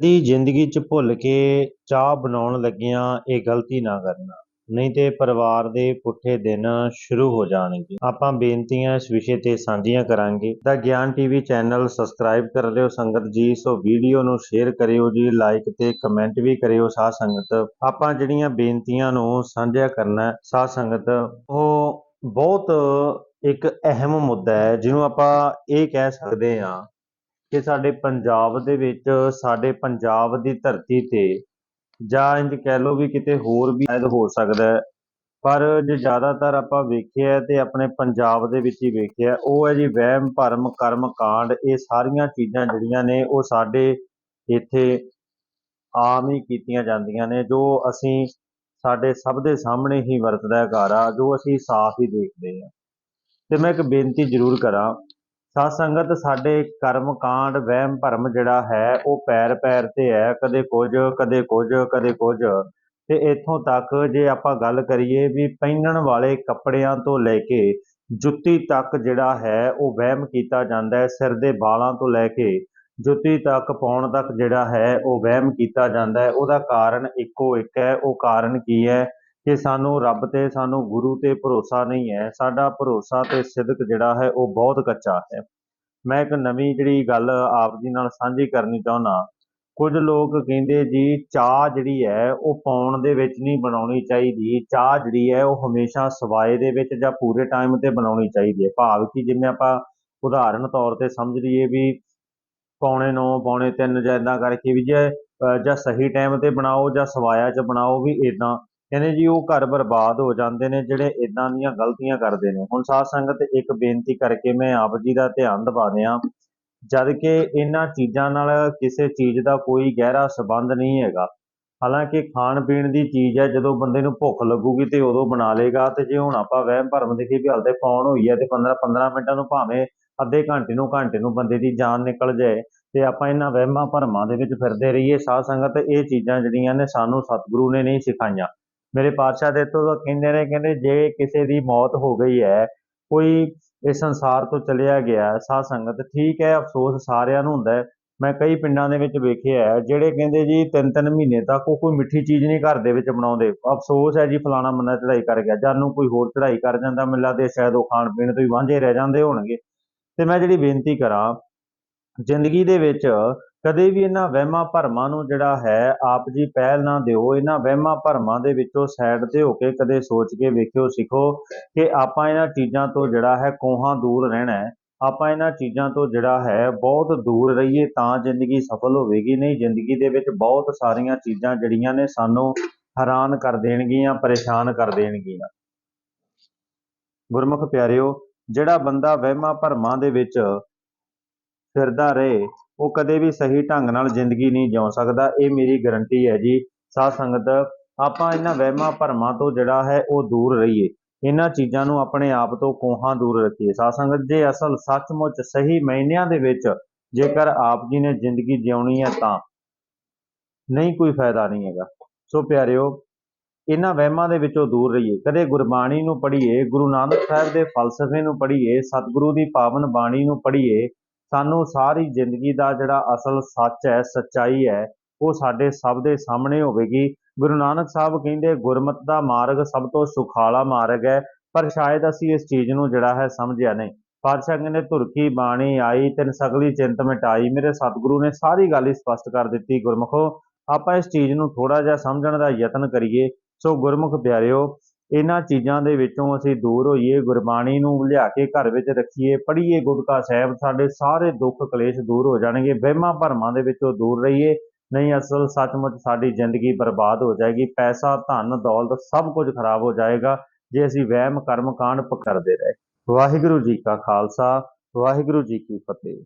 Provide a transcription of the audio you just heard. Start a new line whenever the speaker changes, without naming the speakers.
ਦੀ ਜ਼ਿੰਦਗੀ 'ਚ ਭੁੱਲ ਕੇ ਚਾਹ ਬਣਾਉਣ ਲੱਗਿਆਂ ਇਹ ਗਲਤੀ ਨਾ ਕਰਨਾ। ਨਹੀਂ ਤੇ ਪਰਿਵਾਰ ਦੇ ਪੁੱਠੇ ਦਿਨ ਸ਼ੁਰੂ ਹੋ ਜਾਣਗੇ। ਆਪਾਂ ਬੇਨਤੀਆਂ ਇਸ ਵਿਸ਼ੇ ਤੇ ਸਾਂਝੀਆਂ ਕਰਾਂਗੇ। ਦਾ ਗਿਆਨ ਟੀਵੀ ਚੈਨਲ ਸਬਸਕ੍ਰਾਈਬ ਕਰ ਲਿਓ ਸੰਗਤ ਜੀ। ਸੋ ਵੀਡੀਓ ਨੂੰ ਸ਼ੇਅਰ ਕਰਿਓ ਜੀ ਲਾਈਕ ਤੇ ਕਮੈਂਟ ਵੀ ਕਰਿਓ ਸਾਧ ਸੰਗਤ। ਆਪਾਂ ਜਿਹੜੀਆਂ ਬੇਨਤੀਆਂ ਨੂੰ ਸਾਂਝਾ ਕਰਨਾ ਹੈ, ਸਾਧ ਸੰਗਤ ਉਹ ਬਹੁਤ ਇੱਕ ਅਹਿਮ ਮੁੱਦਾ ਹੈ ਜਿਹਨੂੰ ਆਪਾਂ ਇਹ ਕਹਿ ਸਕਦੇ ਹਾਂ ਕਿ ਸਾਡੇ ਪੰਜਾਬ ਦੇ ਵਿੱਚ, ਸਾਡੇ ਪੰਜਾਬ ਦੀ ਧਰਤੀ ਤੇ ਜਾਂ ਇੰਜ ਕਹਿ ਲਓ ਵੀ ਕਿਤੇ ਹੋਰ ਵੀ ਸ਼ਾਇਦ ਹੋ ਸਕਦਾ ਹੈ। ਪਰ ਜੇ ਜ਼ਿਆਦਾਤਰ ਆਪਾਂ ਵੇਖਿਆ ਤੇ ਆਪਣੇ ਪੰਜਾਬ ਦੇ ਵਿੱਚ ਹੀ ਵੇਖਿਆ ਉਹ ਹੈ ਜੀ ਵਹਿਮ, ਭਰਮ, ਕਰਮ, ਕਾਂਡ, ਇਹ ਸਾਰੀਆਂ ਚੀਜ਼ਾਂ ਜਿਹੜੀਆਂ ਨੇ ਉਹ ਸਾਡੇ ਇੱਥੇ ਆਮ ਹੀ ਕੀਤੀਆਂ ਜਾਂਦੀਆਂ ਨੇ, ਜੋ ਅਸੀਂ ਸਾਡੇ ਸਭ ਦੇ ਸਾਹਮਣੇ ਹੀ ਵਰਤਦਾ ਘਾਰਾ ਜੋ ਅਸੀਂ ਸਾਫ਼ ਹੀ ਦੇਖਦੇ ਹਾਂ। ਤੇ ਮੈਂ ਇੱਕ ਬੇਨਤੀ ਜ਼ਰੂਰ ਕਰਾਂ ਸਾਧ ਸੰਗਤ, ਸਾਡੇ ਕਰਮ ਕਾਂਡ, ਵਹਿਮ ਭਰਮ ਜਿਹੜਾ ਹੈ, ਉਹ ਪੈਰ ਪੈਰ ਤੇ ਹੈ, ਕਦੇ ਕੁਝ ਕਦੇ ਕੁਝ ਕਦੇ ਕੁਝ। ਤੇ ਇੱਥੋਂ ਤੱਕ ਜੇ ਆਪਾਂ ਗੱਲ ਕਰੀਏ ਵੀ ਪਹਿਨਣ ਵਾਲੇ ਕੱਪੜਿਆਂ ਤੋਂ ਲੈ ਕੇ ਜੁੱਤੀ ਤੱਕ ਜਿਹੜਾ ਹੈ, ਉਹ ਵਹਿਮ ਕੀਤਾ ਜਾਂਦਾ ਹੈ, ਸਿਰ ਦੇ ਵਾਲਾਂ ਤੋਂ ਲੈ ਕੇ ਜੁੱਤੀ ਤੱਕ ਪਾਉਣ ਤੱਕ ਜਿਹੜਾ ਹੈ, ਉਹ ਵਹਿਮ ਕੀਤਾ ਜਾਂਦਾ ਹੈ। ਉਹਦਾ ਕਾਰਨ ਇੱਕੋ ਇੱਕ ਹੈ, ਉਹ ਕਾਰਨ ਕੀ ਹੈ ਕਿ ਸਾਨੂੰ ਰੱਬ ਤੇ, ਸਾਨੂੰ ਗੁਰੂ ਤੇ ਭਰੋਸਾ ਨਹੀਂ ਹੈ। ਸਾਡਾ ਭਰੋਸਾ ਤੇ ਸਿਦਕ ਜਿਹੜਾ ਹੈ, ਉਹ ਬਹੁਤ ਕੱਚਾ ਹੈ। ਮੈਂ ਇੱਕ ਨਵੀਂ ਜਿਹੜੀ ਗੱਲ ਆਪ ਜੀ ਨਾਲ ਸਾਂਝੀ ਕਰਨੀ ਚਾਹੁੰਦਾ ਕੁਝ ਲੋਕ ਕਹਿੰਦੇ ਜੀ, ਚਾਹ ਜਿਹੜੀ ਹੈ, ਉਹ ਪਾਉਣ ਦੇ ਵਿੱਚ ਨਹੀਂ ਬਣਾਉਣੀ ਚਾਹੀਦੀ। ਚਾਹ ਜਿਹੜੀ ਹੈ, ਉਹ ਹਮੇਸ਼ਾ ਸਵਾਏ ਦੇ ਵਿੱਚ ਜਾਂ ਪੂਰੇ ਟਾਈਮ ਤੇ ਬਣਾਉਣੀ ਚਾਹੀਦੀ ਹੈ। ਭਾਵ ਕਿ ਜਿਵੇਂ ਆਪਾਂ ਉਦਾਹਰਨ ਤੌਰ ਤੇ ਸਮਝ ਲਈਏ ਵੀ ਪੌਣੇ 9 ਪੌਣੇ 3 ਜਾਂ ਇਦਾਂ ਕਰਕੇ ਵੀ ਜੇ ਜਾਂ ਸਹੀ ਟਾਈਮ ਤੇ ਬਣਾਓ ਜਾਂ ਸਵਾਇਆ 'ਚ ਬਣਾਓ ਵੀ ਇਦਾਂ ਕਹਿੰਦੇ ਜੀ ਉਹ ਘਰ ਬਰਬਾਦ ਹੋ ਜਾਂਦੇ ਨੇ, ਜਿਹੜੇ ਇਦਾਂ ਦੀਆਂ ਗਲਤੀਆਂ ਕਰਦੇ ਨੇ। ਹੁਣ ਸਾਧ ਸੰਗਤ ਇੱਕ ਬੇਨਤੀ ਕਰਕੇ ਮੈਂ ਆਪ ਜੀ ਦਾ ਧਿਆਨ ਦਿਵਾ ਦਿਆਂ, ਜਦ ਕਿ ਇਹਨਾਂ ਚੀਜ਼ਾਂ ਨਾਲ ਕਿਸੇ ਚੀਜ਼ ਦਾ ਕੋਈ ਗਹਿਰਾ ਸੰਬੰਧ ਨਹੀਂ ਹੈਗਾ। ਹਾਲਾਂਕਿ ਖਾਣ ਪੀਣ ਦੀ ਚੀਜ਼ ਹੈ, ਜਦੋਂ ਬੰਦੇ ਨੂੰ ਭੁੱਖ ਲੱਗੂਗੀ ਤੇ ਉਦੋਂ ਬਣਾ ਲੇਗਾ ਤੇ ਜੇ ਹੁਣ ਆਪਾਂ ਵਹਿਮ ਭਰਮ ਦੇਖੀ ਵੀ ਹਲਦੇ ਫੋਨ ਹੋਈ ਹੈ, ਤੇ 15 15 ਮਿੰਟਾਂ ਨੂੰ ਭਾਵੇਂ ਅੱਧੇ ਘੰਟੇ ਨੂੰ ਘੰਟੇ ਨੂੰ ਬੰਦੇ ਦੀ ਜਾਨ ਨਿਕਲ ਜਾਏ, ਤੇ ਆਪਾਂ ਇਹਨਾਂ ਵਹਿਮਾਂ ਭਰਮਾਂ ਦੇ ਵਿੱਚ ਫਿਰਦੇ ਰਹੀਏ। ਸਾਧ ਸੰਗਤ ਇਹ ਚੀਜ਼ਾਂ ਜਿਹੜੀਆਂ ਨੇ ਸਾਨੂੰ ਸਤਿਗੁਰੂ ਨੇ ਨਹੀਂ ਸਿਖਾਈਆਂ। ਮੇਰੇ ਪਾਤਸ਼ਾਹ ਦੇ ਤੋਂ ਕਹਿੰਦੇ ਨੇ ਕਹਿੰਦੇ ਜੇ ਕਿਸੇ ਦੀ ਮੌਤ ਹੋ ਗਈ ਹੈ ਕੋਈ ਇਸ ਸੰਸਾਰ ਤੋਂ ਚਲਿਆ ਗਿਆ ਹੈ, ਸਾਧ ਸੰਗਤ ਠੀਕ ਹੈ ਅਫਸੋਸ ਸਾਰਿਆਂ ਨੂੰ ਹੁੰਦਾ ਮੈਂ ਕਈ ਪਿੰਡਾਂ ਦੇ ਵਿੱਚ ਵੇਖਿਆ ਜਿਹੜੇ ਕਹਿੰਦੇ ਜੀ ਤਿੰਨ ਤਿੰਨ ਮਹੀਨੇ ਤੱਕ ਉਹ ਕੋਈ ਮਿੱਠੀ ਚੀਜ਼ ਨਹੀਂ ਘਰ ਦੇ ਵਿੱਚ ਬਣਾਉਂਦੇ। ਅਫਸੋਸ ਹੈ ਜੀ ਫਲਾਣਾ ਮੰਨਾ ਚੜ੍ਹਾਈ ਕਰ ਗਿਆ ਜਦ ਨੂੰ ਕੋਈ ਹੋਰ ਚੜਾਈ ਕਰ ਜਾਂਦਾ ਮੈਨੂੰ ਲੱਗਦਾ ਸ਼ਾਇਦ ਉਹ ਖਾਣ ਪੀਣ ਤੋਂ ਹੀ ਵਾਂਝੇ ਰਹਿ ਜਾਂਦੇ ਹੋਣਗੇ। ਤੇ ਮੈਂ ਜਿਹੜੀ ਬੇਨਤੀ ਕਰਾਂ ਜ਼ਿੰਦਗੀ ਦੇ ਵਿੱਚ ਕਦੇ ਵੀ ਇਹਨਾਂ ਵਹਿਮਾਂ ਭਰਮਾਂ ਨੂੰ ਜਿਹੜਾ ਹੈ, ਆਪ ਜੀ ਪਹਿਲ ਨਾ ਦਿਓ। ਇਹਨਾਂ ਵਹਿਮਾਂ ਭਰਮਾਂ ਦੇ ਵਿੱਚੋਂ ਸਾਈਡ ਤੇ ਹੋ ਕੇ ਕਦੇ ਸੋਚ ਕੇ ਵੇਖਿਓ, ਸਿੱਖੋ ਕਿ ਆਪਾਂ ਇਹਨਾਂ ਚੀਜ਼ਾਂ ਤੋਂ ਜਿਹੜਾ ਹੈ ਕੋਹਾਂ ਦੂਰ ਰਹਿਣਾ ਹੈ। ਆਪਾਂ ਇਹਨਾਂ ਚੀਜ਼ਾਂ ਤੋਂ ਜਿਹੜਾ ਹੈ ਬਹੁਤ ਦੂਰ ਰਹੀਏ ਤਾਂ ਜ਼ਿੰਦਗੀ ਸਫਲ ਹੋਵੇਗੀ। ਨਹੀਂ, ਜ਼ਿੰਦਗੀ ਦੇ ਵਿੱਚ ਬਹੁਤ ਸਾਰੀਆਂ ਚੀਜ਼ਾਂ ਜਿਹੜੀਆਂ ਨੇ ਸਾਨੂੰ ਹੈਰਾਨ ਕਰ ਦੇਣਗੀਆਂ, ਪਰੇਸ਼ਾਨ ਕਰ ਦੇਣਗੀਆਂ। ਗੁਰਮੁਖ ਪਿਆਰਿਓ, ਜਿਹੜਾ ਬੰਦਾ ਵਹਿਮਾਂ ਭਰਮਾਂ ਦੇ ਵਿੱਚ ਫਿਰਦਾ ਰਹੇ ਉਹ ਕਦੇ ਵੀ ਸਹੀ ਢੰਗ ਨਾਲ ਜ਼ਿੰਦਗੀ ਨਹੀਂ ਜਿਉ ਸਕਦਾ, ਇਹ ਮੇਰੀ ਗਰੰਟੀ ਹੈ ਜੀ। ਸਾਧ ਸੰਗਤ, ਆਪਾਂ ਇਹਨਾਂ ਵਹਿਮਾਂ ਭਰਮਾਂ ਤੋਂ ਜਿਹੜਾ ਹੈ ਉਹ ਦੂਰ ਰਹੀਏ। ਇਹਨਾਂ ਚੀਜ਼ਾਂ ਨੂੰ ਆਪਣੇ ਆਪ ਤੋਂ ਕੋਹਾਂ ਦੂਰ ਰੱਖੀਏ। ਸਾਧ ਸੰਗਤ, ਜੇ ਅਸਲ ਸੱਚਮੁੱਚ ਸਹੀ ਮਾਇਨਿਆਂ ਦੇ ਵਿੱਚ ਜੇਕਰ ਆਪ ਜੀ ਨੇ ਜ਼ਿੰਦਗੀ ਜਿਉਣੀ ਹੈ ਤਾਂ ਨਹੀਂ ਕੋਈ ਫਾਇਦਾ ਨਹੀਂ ਹੈਗਾ। ਸੋ ਪਿਆਰਿਓ, ਇਹਨਾਂ ਵਹਿਮਾਂ ਦੇ ਵਿੱਚੋਂ ਦੂਰ ਰਹੀਏ। ਕਦੇ ਗੁਰਬਾਣੀ ਨੂੰ ਪੜ੍ਹੀਏ, ਗੁਰੂ ਨਾਨਕ ਸਾਹਿਬ ਦੇ ਫਲਸਫੇ ਨੂੰ ਪੜ੍ਹੀਏ, ਸਤਿਗੁਰੂ ਦੀ ਪਾਵਨ ਬਾਣੀ ਨੂੰ ਪੜ੍ਹੀਏ ਸਾਨੂੰ ਸਾਰੀ ਜ਼ਿੰਦਗੀ ਦਾ ਜਿਹੜਾ ਅਸਲ ਸੱਚ ਹੈ, ਸੱਚਾਈ ਹੈ, ਉਹ ਸਾਡੇ ਸਭ ਦੇ ਸਾਹਮਣੇ ਹੋਵੇਗੀ। ਗੁਰੂ ਨਾਨਕ ਸਾਹਿਬ ਕਹਿੰਦੇ, ਗੁਰਮਤ ਦਾ ਮਾਰਗ ਸਭ ਤੋਂ ਸੁਖਾਲਾ ਮਾਰਗ ਹੈ। ਪਰ ਸ਼ਾਇਦ ਅਸੀਂ ਇਸ ਚੀਜ਼ ਨੂੰ ਜਿਹੜਾ ਹੈ ਸਮਝਿਆ ਨਹੀਂ। ਪਾਤਸ਼ਾਹ ਕਹਿੰਦੇ, ਧੁਰਕੀ ਬਾਣੀ ਆਈ, ਤਿੰਨ ਸਗਲੀ ਚਿੰਤ ਮਿਟਾਈ। ਮੇਰੇ ਸਤਿਗੁਰੂ ਨੇ ਸਾਰੀ ਗੱਲ ਹੀ ਸਪਸ਼ਟ ਕਰ ਦਿੱਤੀ, ਗੁਰਮਖੋ। ਆਪਾਂ ਇਸ ਚੀਜ਼ ਨੂੰ ਥੋੜਾ ਜਿਹਾ ਸਮਝਣ ਦਾ ਯਤਨ ਕਰੀਏ। ਸੋ ਗੁਰਮੁਖ ਪਿਆਰਿਓ ਇਹਨਾਂ ਚੀਜ਼ਾਂ ਦੇ ਵਿੱਚੋਂ ਅਸੀਂ ਦੂਰ ਹੋਈਏ, ਗੁਰਬਾਣੀ ਨੂੰ ਲਿਆ ਕੇ ਘਰ ਵਿੱਚ ਰੱਖੀਏ, ਪੜ੍ਹੀਏ ਗੁਟਕਾ ਸਾਹਿਬ, ਸਾਡੇ ਸਾਰੇ ਦੁੱਖ ਕਲੇਸ਼ ਦੂਰ ਹੋ ਜਾਣਗੇ, ਵਹਿਮਾਂ ਭਰਮਾਂ ਦੇ ਵਿੱਚੋਂ ਦੂਰ ਰਹੀਏ, ਨਹੀਂ ਅਸਲ ਸੱਚਮੁੱਚ ਸਾਡੀ ਜ਼ਿੰਦਗੀ ਬਰਬਾਦ ਹੋ ਜਾਏਗੀ, ਪੈਸਾ, ਧਨ, ਦੌਲਤ ਸਭ ਕੁਝ ਖਰਾਬ ਹੋ ਜਾਏਗਾ, ਜੇ ਅਸੀਂ ਵਹਿਮ ਕਰਮ ਕਾਂਡ ਪ- ਕਰਦੇ ਰਹੇ। ਵਾਹਿਗੁਰੂ ਜੀ ਕਾ ਖਾਲਸਾ, ਵਾਹਿਗੁਰੂ ਜੀ ਕੀ ਫਤਿਹ।